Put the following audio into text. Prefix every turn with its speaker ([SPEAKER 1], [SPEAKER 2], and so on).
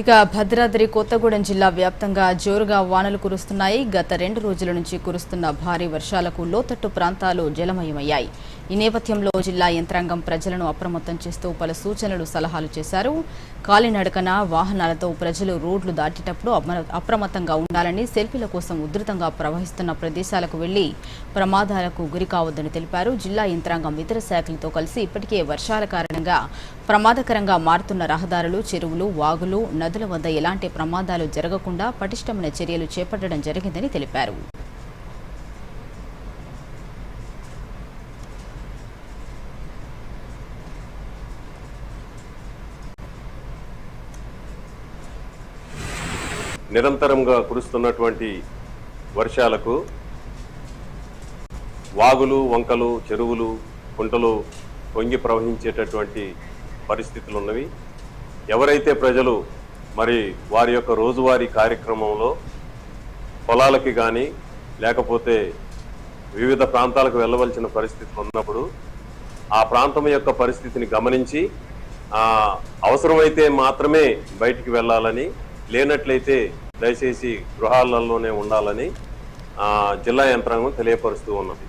[SPEAKER 1] ఇక భద్రాద్రి కొత్తగూడెం జిల్లా వ్యాప్తంగా జోరుగా వానలు కురుస్తున్నాయి. గత రెండు రోజుల నుంచి కురుస్తున్న భారీ వర్షాలకు లోతట్టు ప్రాంతాలు జలమయమయ్యాయి. ఈ నేపథ్యంలో జిల్లా యంత్రాంగం ప్రజలను అప్రమత్తం చేస్తూ పలు సూచనలు సలహాలు చేశారు. కాలినడకన వాహనాలతో ప్రజలు రోడ్లు దాటేటప్పుడు అప్రమత్తంగా ఉండాలని సెల్ఫీల కోసం ఉధృతంగా ప్రవహిస్తున్న ప్రదేశాలకు వెళ్ళి ప్రమాదాలకు గురి కావద్దని తెలిపారు. జిల్లా యంత్రాంగం ఇతర శాఖలతో కలిసి ఇప్పటికే వర్షాల కారణంగా ప్రమాదకరంగా మారుతున్న రహదారులు చెరువులు వాగులు నదుల వద్ద ఎలాంటి ప్రమాదాలు జరగకుండా పటిష్టమైన చర్యలు చేపట్టడం జరిగిందని తెలిపారు.
[SPEAKER 2] నిరంతరంగా కురుస్తున్నటువంటి వర్షాలకు వాగులు వంకలు చెరువులు కుంటలు పొంగి ప్రవహించేటటువంటి పరిస్థితులు ఉన్నవి ఎవరైతే ప్రజలు మరి వారి యొక్క రోజువారీ కార్యక్రమంలో పొలాలకి కానీ లేకపోతే వివిధ ప్రాంతాలకు వెళ్ళవలసిన పరిస్థితులు ఉన్నప్పుడు ఆ ప్రాంతం యొక్క పరిస్థితిని గమనించి అవసరమైతే మాత్రమే బయటికి వెళ్ళాలని లేనట్లయితే దయచేసి గృహాలలోనే ఉండాలని జిల్లా యంత్రాంగం తెలియపరుస్తూ ఉన్నది.